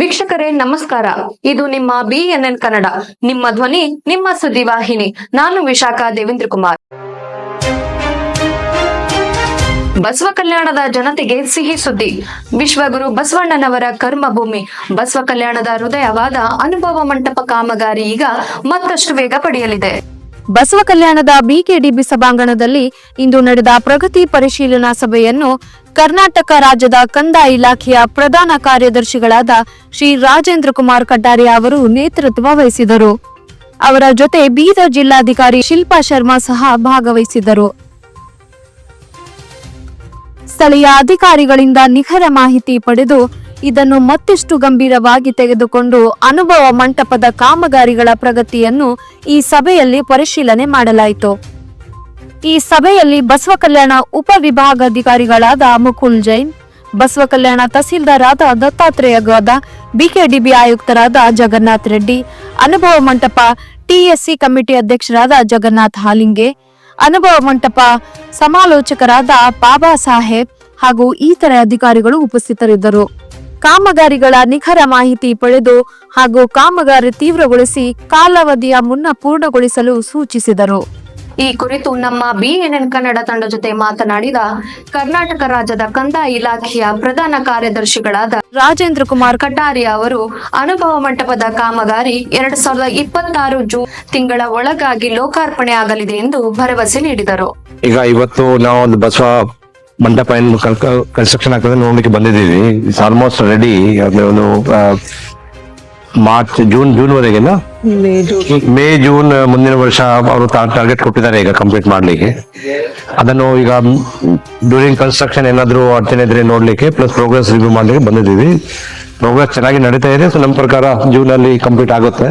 ವೀಕ್ಷಕರೇ, ನಮಸ್ಕಾರ. ಇದು ನಿಮ್ಮ ಬಿಎನ್ಎನ್ ಕನ್ನಡ. ನಿಮ್ಮ ಧ್ವನಿ, ನಿಮ್ಮ ಸುದ್ದಿ ವಾಹಿನಿ ನಾನು ವಿಶಾಖ ದೇವೇಂದ್ರ ಕುಮಾರ್ ಬಸವ ಕಲ್ಯಾಣದ ಜನತೆಗೆ ಸಿಹಿ ಸುದ್ದಿ. ವಿಶ್ವಗುರು ಬಸವಣ್ಣನವರ ಕರ್ಮಭೂಮಿ. ಬಸವ ಕಲ್ಯಾಣದ ಹೃದಯವಾದ ಅನುಭವ ಮಂಟಪ ಕಾಮಗಾರಿ ಈಗ ಮತ್ತಷ್ಟು ವೇಗ ಪಡೆಯಲಿದೆ. ಬಸವ ಕಲ್ಯಾಣದ ಬಿಕೆಡಿಬಿ ಸಭಾಂಗಣದಲ್ಲಿ ಇಂದು ನಡೆದ ಪ್ರಗತಿ ಪರಿಶೀಲನಾ ಸಭೆಯನ್ನು ಕರ್ನಾಟಕ ರಾಜ್ಯದ ಕಂದಾಯ ಇಲಾಖೆಯ ಪ್ರಧಾನ ಕಾರ್ಯದರ್ಶಿಗಳಾದ ಶ್ರೀ ರಾಜೇಂದ್ರ ಕುಮಾರ್ ಕಡ್ಡಾರಿ ಅವರು ನೇತೃತ್ವ ವಹಿಸಿದರು. ಅವರ ಜೊತೆ ಬೀದರ್ ಜಿಲ್ಲಾಧಿಕಾರಿ ಶಿಲ್ಪಾ ಶರ್ಮಾ ಸಹ ಭಾಗವಹಿಸಿದರು. ಸ್ಥಳೀಯ ಅಧಿಕಾರಿಗಳಿಂದ ನಿಖರ ಮಾಹಿತಿ ಪಡೆದು ಇದನ್ನು ಮತ್ತಿಷ್ಟು ಗಂಭೀರವಾಗಿ ತೆಗೆದುಕೊಂಡು ಅನುಭವ ಮಂಟಪದ ಕಾಮಗಾರಿಗಳ ಪ್ರಗತಿಯನ್ನು ಈ ಸಭೆಯಲ್ಲಿ ಪರಿಶೀಲನೆ ಮಾಡಲಾಯಿತು. ಈ ಸಭೆಯಲ್ಲಿ ಬಸವ ಕಲ್ಯಾಣ ಉಪವಿಭಾಗಾಧಿಕಾರಿಗಳಾದ ಮುಕುಲ್ ಜೈನ್ ಬಸವ ಕಲ್ಯಾಣ ತಹಸೀಲ್ದಾರಾದ ದತ್ತಾತ್ರೇಯ ಗೌದ, ಬಿಕೆಡಿಬಿ ಆಯುಕ್ತರಾದ ಜಗನ್ನಾಥ್ ರೆಡ್ಡಿ, ಅನುಭವ ಮಂಟಪ ಟಿಎಸ್ಸಿ ಕಮಿಟಿ ಅಧ್ಯಕ್ಷರಾದ ಜಗನ್ನಾಥ್ ಹಾಲಿಂಗೆ, ಅನುಭವ ಮಂಟಪ ಸಮಾಲೋಚಕರಾದ ಬಾಬಾ ಸಾಹೇಬ್ ಹಾಗೂ ಇತರೆ ಅಧಿಕಾರಿಗಳು ಉಪಸ್ಥಿತರಿದ್ದರು. ಕಾಮಗಾರಿಗಳ ನಿಖರ ಮಾಹಿತಿ ಪಡೆದು ಹಾಗೂ ಕಾಮಗಾರಿ ತೀವ್ರಗೊಳಿಸಿ ಕಾಲಾವಧಿಯ ಮುನ್ನ ಪೂರ್ಣಗೊಳಿಸಲು ಸೂಚಿಸಿದರು. ಈ ಕುರಿತು ನಮ್ಮ ಬಿಎನ್ಎನ್ ಕನ್ನಡ ತಂಡ ಜೊತೆ ಮಾತನಾಡಿದ ಕರ್ನಾಟಕ ರಾಜ್ಯದ ಕಂದಾಯ ಇಲಾಖೆಯ ಪ್ರಧಾನ ಕಾರ್ಯದರ್ಶಿಗಳಾದ ರಾಜೇಂದ್ರ ಕುಮಾರ್ ಕಟಾರಿ ಅವರು ಅನುಭವ ಮಂಟಪದ ಕಾಮಗಾರಿ ಎರಡ್ ಸಾವಿರದ ಇಪ್ಪತ್ತಾರು ಜೂನ್ ತಿಂಗಳ ಒಳಗಾಗಿ ಲೋಕಾರ್ಪಣೆ ಆಗಲಿದೆ ಎಂದು ಭರವಸೆ ನೀಡಿದರು. ಈಗ ಇವತ್ತು ನಾವು ಒಂದು ಬಸವ ಮಂಟಪ ಏನು ಕನ್ಸ್ಟ್ರಕ್ಷನ್ ಆಗ್ತದೆ ನೋಡ್ಲಿಕ್ಕೆ ಬಂದಿದ್ದೀವಿ. ಇಟ್ಸ್ ಆಲ್ಮೋಸ್ಟ್ ರೆಡಿ ಅಂದ್ರೆ ಒಂದು ಮಾರ್ಚ್ ಜೂನ್ ಜೂನ್ ವರೆಗೆ ಮೇ ಜೂನ್ ಮುಂದಿನ ವರ್ಷ ಅವರು ಟಾರ್ಗೆಟ್ ಕೊಟ್ಟಿದ್ದಾರೆ ಈಗ ಕಂಪ್ಲೀಟ್ ಮಾಡ್ಲಿಕ್ಕೆ. ಅದನ್ನು ಈಗ ಡ್ಯೂರಿಂಗ್ ಕನ್ಸ್ಟ್ರಕ್ಷನ್ ಏನಾದ್ರು ಅಡಚಣೆ ಇದ್ರೆ ನೋಡ್ಲಿಕ್ಕೆ ಪ್ಲಸ್ ಪ್ರೋಗ್ರೆಸ್ ರಿವ್ಯೂ ಮಾಡ್ಲಿಕ್ಕೆ ಬಂದಿದ್ದೀವಿ. ಪ್ರೋಗ್ರೆಸ್ ಚೆನ್ನಾಗಿ ನಡೀತಾ ಇದೆ. ಸೊ ನಮ್ಮ ಪ್ರಕಾರ ಜೂನ್ ಅಲ್ಲಿ ಕಂಪ್ಲೀಟ್ ಆಗುತ್ತೆ.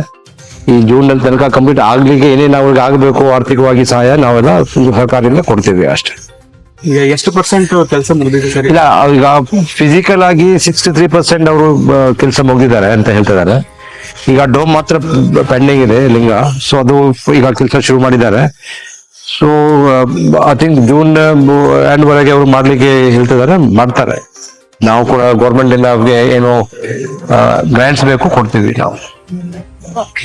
ಈ ಜೂನ್ ಅಲ್ಲಿ ತನಕ ಕಂಪ್ಲೀಟ್ ಆಗ್ಲಿಕ್ಕೆ ಏನೇನು ಅವ್ರಿಗೆ ಆಗಬೇಕು ಆರ್ಥಿಕವಾಗಿ ಸಹಾಯ ನಾವೆಲ್ಲ ಸರ್ಕಾರದಿಂದ ಕೊಡ್ತೀವಿ ಅಷ್ಟೇ. ಈಗ ಎಷ್ಟು ಪರ್ಸೆಂಟ್ ಕೆಲಸ ಮುಗಿದಿದೆ ಸರ್? ಇಲ್ಲ ಈಗ ಫಿಸಿಕಲ್ ಆಗಿ ಸಿಕ್ಸ್ಟಿ ತ್ರೀ ಪರ್ಸೆಂಟ್ ಅವರು ಕೆಲಸ ಮುಗಿದಿದ್ದಾರೆ ಅಂತ ಹೇಳ್ತಿದ್ದಾರೆ. ಈಗ ಡೋಮ್ ಮಾತ್ರ ಪೆಂಡಿಂಗ್ ಇದೆ ಲಿಂಗ. ಸೊ ಅದು ಈಗ ಕೆಲಸ ಶುರು ಮಾಡಿದ್ದಾರೆ. So I think June end ವರೆಗೆ ಅವರು ಮಾಡ್ಲಿಕ್ಕೆ ಹೇಳ್ತಿದ್ದಾರೆ ಮಾಡ್ತಾರೆ. ನಾವು ಕೂಡ ಗೌರ್ಮೆಂಟ್ ಇಂದ ಅವ್ರಿಗೆ ಏನು ಗ್ರಾಂಟ್ಸ್ ಬೇಕು ಕೊಡ್ತೀವಿ ನಾವು.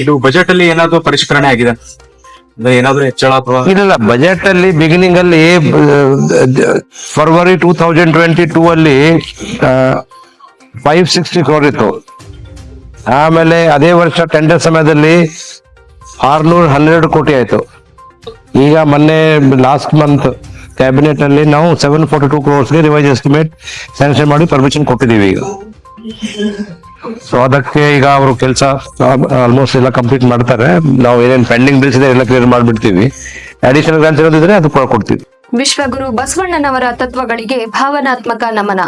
ಇದು ಬಜೆಟ್ ಅಲ್ಲಿ ಏನಾದ್ರು ಪರಿಷ್ಕರಣೆ ಆಗಿದೆ? ಏನಾದ್ರು ಹೆಚ್ಚಳ ಅಥವಾ ಇಲ್ಲ ಬಜೆಟ್ ಅಲ್ಲಿ ಬಿಗಿನಿಂಗ್ ಅಲ್ಲಿ February two thousand twenty two ಅಲ್ಲಿ ಫೈವ್ ಸಿಕ್ಸ್ಟಿ ಕ್ರೋರ್ ಇತ್ತು. ಆಮೇಲೆ ಅದೇ ವರ್ಷ ಟೆಂಡರ್ ಸಮಯದಲ್ಲಿ ಆರ್ನೂರ ಹನ್ನೆರಡು ಕೋಟಿ ಆಯ್ತು. ಈಗ ಮೊನ್ನೆ ಲಾಸ್ಟ್ ಮಂತ್ ಕ್ಯಾಬಿನೆಟ್ ಅಲ್ಲಿ ನಾವು ಸೆವೆನ್ ಫೋರ್ಟಿ ಟೂ ಕ್ರೋರ್ಸ್ಗೆ ರಿವೈಸ್ ಎಸ್ಟಿಮೇಟ್ ಸ್ಯಾಂಕ್ಷನ್ ಮಾಡಿ ಪರ್ಮಿಷನ್ ಕೊಟ್ಟಿದ್ದೀವಿ ಈಗ. ಸೊ ಅದಕ್ಕೆ ಈಗ ಅವರು ಕೆಲಸ ಆಲ್ಮೋಸ್ಟ್ ಎಲ್ಲ ಕಂಪ್ಲೀಟ್ ಮಾಡ್ತಾರೆ. ನಾವು ಏನೇನು ಪೆಂಡಿಂಗ್ ಬಿಲ್ಸ್ ಇದೆ ಎಲ್ಲ ಕ್ಲಿಯರ್ ಮಾಡಿಬಿಡ್ತೀವಿ. ಅಡಿಷನಲ್ ಗ್ರಾಂಟ್ಸ್ ಇರೋದಿದ್ರೆ ಅದು ಕೂಡ, ಕೊಡ್ತೀವಿ. ವಿಶ್ವಗುರು ಬಸವಣ್ಣನವರ ತತ್ವಗಳಿಗೆ ಭಾವನಾತ್ಮಕ ನಮನ.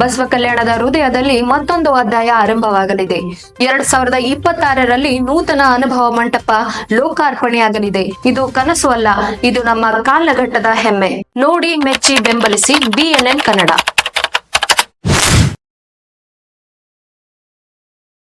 ಬಸವ ಕಲ್ಯಾಣದ ಹೃದಯದಲ್ಲಿ ಮತ್ತೊಂದು ಅಧ್ಯಾಯ ಆರಂಭವಾಗಲಿದೆ. ಎರಡ್ ಸಾವಿರದ ಇಪ್ಪತ್ತಾರರಲ್ಲಿ ನೂತನ ಅನುಭವ ಮಂಟಪ ಲೋಕಾರ್ಪಣೆಯಾಗಲಿದೆ. ಇದು ಕನಸು ಅಲ್ಲ, ಇದು ನಮ್ಮ ಕಾಲಘಟ್ಟದ ಹೆಮ್ಮೆ. ನೋಡಿ, ಮೆಚ್ಚಿ ಬೆಂಬಲಿಸಿ ಬಿಎನ್ಎನ್ ಕನ್ನಡ.